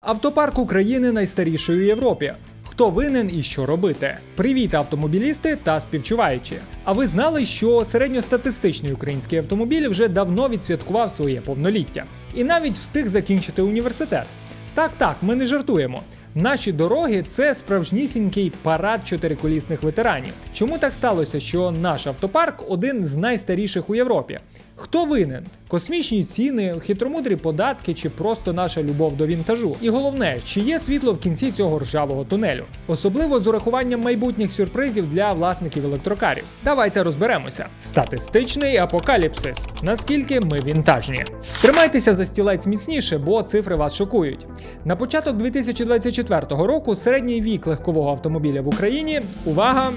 Автопарк України найстаріший у Європі. Хто винен і що робити? Привіт, автомобілісти та співчуваючі. А ви знали, що середньостатистичний український автомобіль вже давно відсвяткував своє повноліття і навіть встиг закінчити університет. Так, так, ми не жартуємо. Наші дороги це справжнісінький парад чотириколісних ветеранів. Чому так сталося, що наш автопарк один з найстаріших у Європі? Хто винен? Космічні ціни, хитромудрі податки чи просто наша любов до вінтажу? І головне, чи є світло в кінці цього ржавого тунелю? Особливо з урахуванням майбутніх сюрпризів для власників електрокарів. Давайте розберемося. Статистичний апокаліпсис. Наскільки ми вінтажні? Тримайтеся за стілець міцніше, бо цифри вас шокують. На початок 2024 року середній вік легкового автомобіля в Україні увага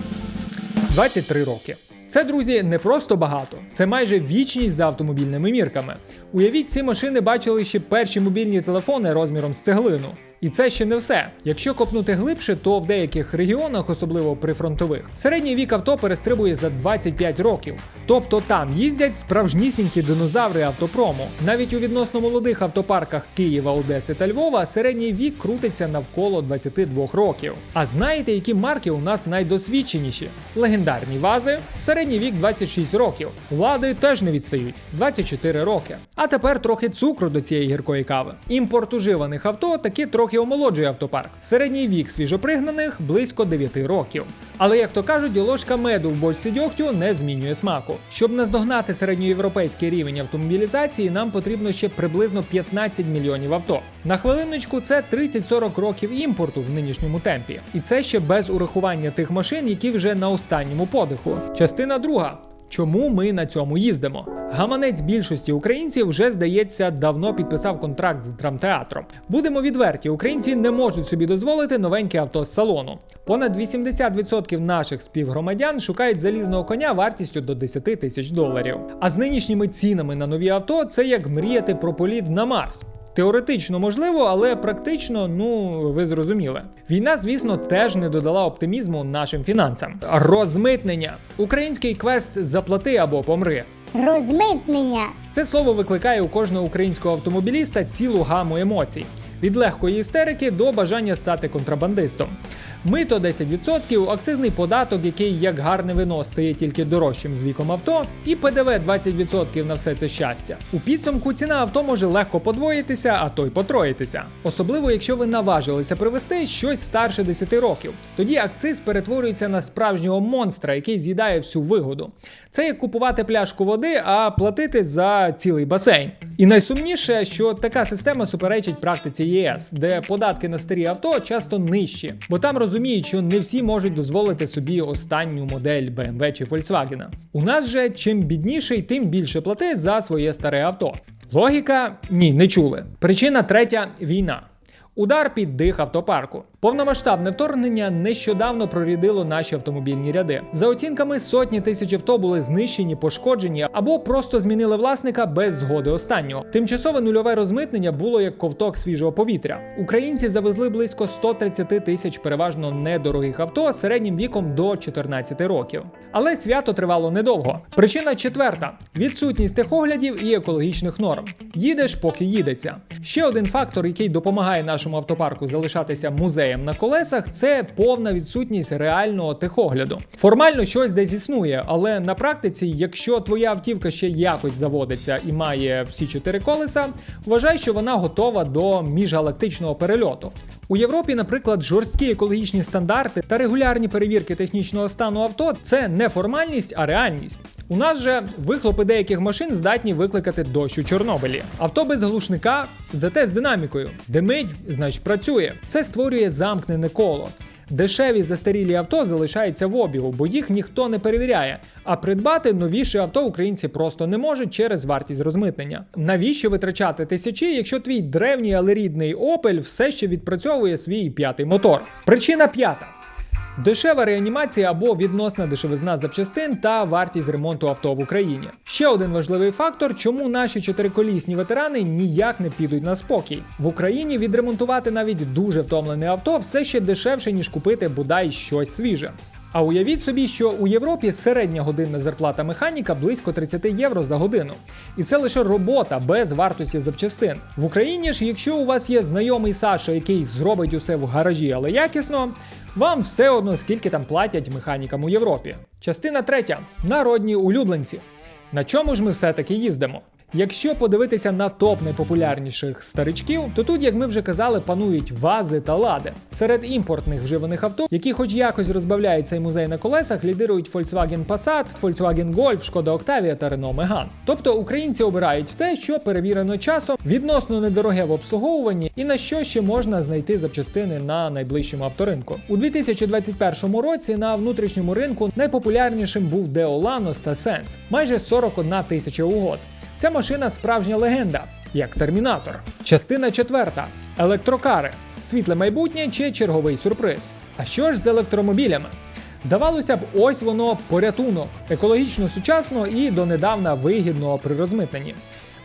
23 роки. Це, друзі, не просто багато, це майже вічність за автомобільними мірками. Уявіть, ці машини бачили ще перші мобільні телефони розміром з цеглину. І це ще не все. Якщо копнути глибше, то в деяких регіонах, особливо прифронтових, середній вік авто перестрибує за 25 років. Тобто там їздять справжнісінькі динозаври автопрому. Навіть у відносно молодих автопарках Києва, Одеси та Львова середній вік крутиться навколо 22 років. А знаєте, які марки у нас найдосвідченіші? Легендарні вази, середній вік 26 років. Влади теж не відстають 24 роки. А тепер трохи цукру до цієї гіркої кави. Імпорт уживаних авто таки трохи омолоджує автопарк. Середній вік свіжопригнаних близько 9 років. Але як то кажуть, ложка меду в бочці дьогтю не змінює смаку. Щоб наздогнати середньоєвропейський рівень автомобілізації, нам потрібно ще приблизно 15 мільйонів авто. На хвилиночку це 30-40 років імпорту в нинішньому темпі. І це ще без урахування тих машин, які вже на останньому подиху. Частина друга. Чому ми на цьому їздимо? Гаманець більшості українців вже здається давно підписав контракт з драмтеатром. Будемо відверті, українці не можуть собі дозволити новеньке авто з салону. Понад 80% наших співгромадян шукають залізного коня вартістю до 10 тисяч доларів. А з нинішніми цінами на нові авто це як мріяти про політ на Марс. Теоретично можливо, але практично, ну ви зрозуміли. Війна, звісно, теж не додала оптимізму нашим фінансам. Розмитнення. Український квест заплати або помри. Розмитнення. Це слово викликає у кожного українського автомобіліста цілу гаму емоцій. Від легкої істерики до бажання стати контрабандистом. Мито 10%, акцизний податок, який як гарне вино стає тільки дорожчим з віком авто, і ПДВ 20% на все це щастя. У підсумку ціна авто може легко подвоїтися, а то й потроїтися. Особливо, якщо ви наважилися привезти щось старше 10 років. Тоді акциз перетворюється на справжнього монстра, який з'їдає всю вигоду. Це як купувати пляшку води, а платити за цілий басейн. І найсумніше, що така система суперечить практиці ЄС, де податки на старі авто часто нижчі, бо там розуміють, що не всі можуть дозволити собі останню модель BMW чи Volkswagen. У нас же чим бідніший, тим більше плати за своє старе авто. Логіка ні, не чули. Причина третя війна. Удар під дих автопарку. Повномасштабне вторгнення нещодавно прорядило наші автомобільні ряди. За оцінками, сотні тисяч авто були знищені, пошкоджені або просто змінили власника без згоди останнього. Тимчасове нульове розмитнення було як ковток свіжого повітря. Українці завезли близько 130 тисяч переважно недорогих авто середнім віком до 14 років. Але свято тривало недовго. Причина четверта: відсутність техоглядів і екологічних норм. Їдеш, поки їдеться. Ще один фактор, який допомагає нашому автопарку залишатися музеєм на колесах, це повна відсутність реального техогляду. Формально щось десь існує, але на практиці, якщо твоя автівка ще якось заводиться і має всі чотири колеса, вважай, що вона готова до міжгалактичного перельоту. У Європі, наприклад, жорсткі екологічні стандарти та регулярні перевірки технічного стану авто це не формальність, а реальність. У нас же вихлопи деяких машин здатні викликати дощ у Чорнобилі. Авто без глушника, зате з динамікою. Димить, значить працює. Це створює замкнене коло. Дешеві застарілі авто залишаються в обігу, бо їх ніхто не перевіряє. А придбати новіше авто українці просто не можуть через вартість розмитнення. Навіщо витрачати тисячі, якщо твій древній, але рідний Opel все ще відпрацьовує свій п'ятий мотор? Причина п'ята. Дешева реанімація або відносна дешевизна запчастин та вартість ремонту авто в Україні. Ще один важливий фактор, чому наші чотириколісні ветерани ніяк не підуть на спокій. В Україні відремонтувати навіть дуже втомлене авто все ще дешевше, ніж купити бодай щось свіже. А уявіть собі, що у Європі середня годинна зарплата механіка близько 30 євро за годину. І це лише робота без вартості запчастин. В Україні ж, якщо у вас є знайомий Саша, який зробить усе в гаражі, але якісно, вам все одно скільки там платять механікам у Європі. Частина третя народні улюбленці. На чому ж ми все-таки їздимо? Якщо подивитися на топ найпопулярніших старичків, то тут, як ми вже казали, панують вази та лади. Серед імпортних вживаних авто, які хоч якось розбавляють цей музей на колесах, лідирують Volkswagen Passat, Volkswagen Golf, Škoda Octavia та Renault Megane. Тобто українці обирають те, що перевірено часом, відносно недороге в обслуговуванні і на що ще можна знайти запчастини на найближчому авторинку. У 2021 році на внутрішньому ринку найпопулярнішим був Lanos та Sense – майже 41 тисяча угод. Ця машина справжня легенда, як термінатор. Частина четверта: електрокари, світле майбутнє чи черговий сюрприз. А що ж з електромобілями? Здавалося б, ось воно порятунок, екологічно сучасно і донедавна вигідно при розмитненні.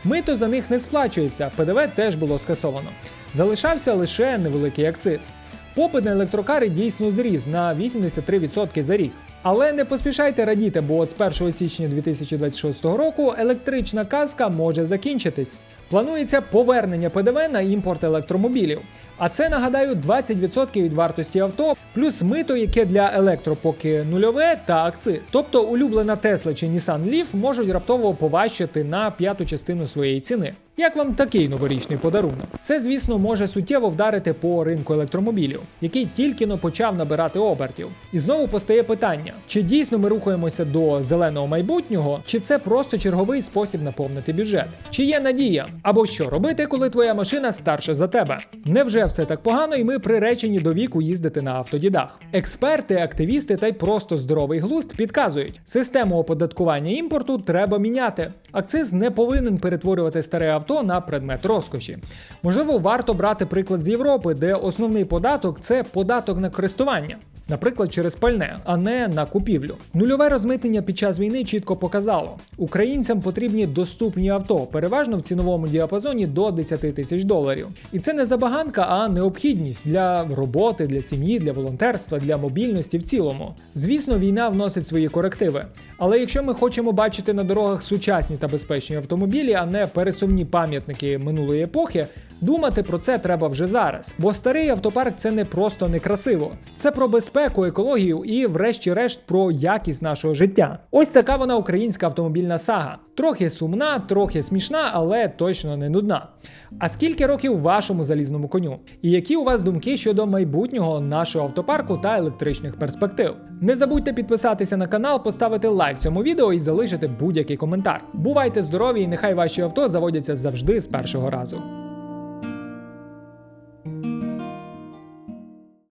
Мито за них не сплачується, ПДВ теж було скасовано. Залишався лише невеликий акциз. Попит на електрокари дійсно зріс на 83% за рік. Але не поспішайте радіти, бо от з 1 січня 2026 року електрична казка може закінчитись. Планується повернення ПДВ на імпорт електромобілів. А це нагадаю 20% від вартості авто, плюс мито, яке для електро поки нульове, та акциз. Тобто улюблена Tesla чи Nissan Leaf можуть раптово поважчати на п'яту частину своєї ціни. Як вам такий новорічний подарунок? Це, звісно, може суттєво вдарити по ринку електромобілів, який тільки но почав набирати обертів. І знову постає питання: чи дійсно ми рухаємося до зеленого майбутнього, чи це просто черговий спосіб наповнити бюджет? Чи є надія? Або що робити, коли твоя машина старша за тебе? Невже все так погано, і ми приречені до віку їздити на автодідах? Експерти, активісти та й просто здоровий глузд підказують, систему оподаткування імпорту треба міняти. Акциз не повинен перетворювати старе авто на предмет розкоші. Можливо, варто брати приклад з Європи, де основний податок це податок на користування. Наприклад, через пальне, а не на купівлю. Нульове розмитнення під час війни чітко показало: українцям потрібні доступні авто, переважно в ціновому діапазоні до 10 тисяч доларів. І це не забаганка, а необхідність для роботи, для сім'ї, для волонтерства, для мобільності в цілому. Звісно, війна вносить свої корективи. Але якщо ми хочемо бачити на дорогах сучасні та безпечні автомобілі, а не пересувні пам'ятники минулої епохи, думати про це треба вже зараз. Бо старий автопарк це не просто некрасиво, це про безпеку, екологію і, врешті-решт, про якість нашого життя. Ось така вона українська автомобільна сага. Трохи сумна, трохи смішна, але точно не нудна. А скільки років вашому залізному коню? І які у вас думки щодо майбутнього нашого автопарку та електричних перспектив? Не забудьте підписатися на канал, поставити лайк цьому відео і залишити будь-який коментар. Бувайте здорові і нехай ваші авто заводяться завжди з першого разу.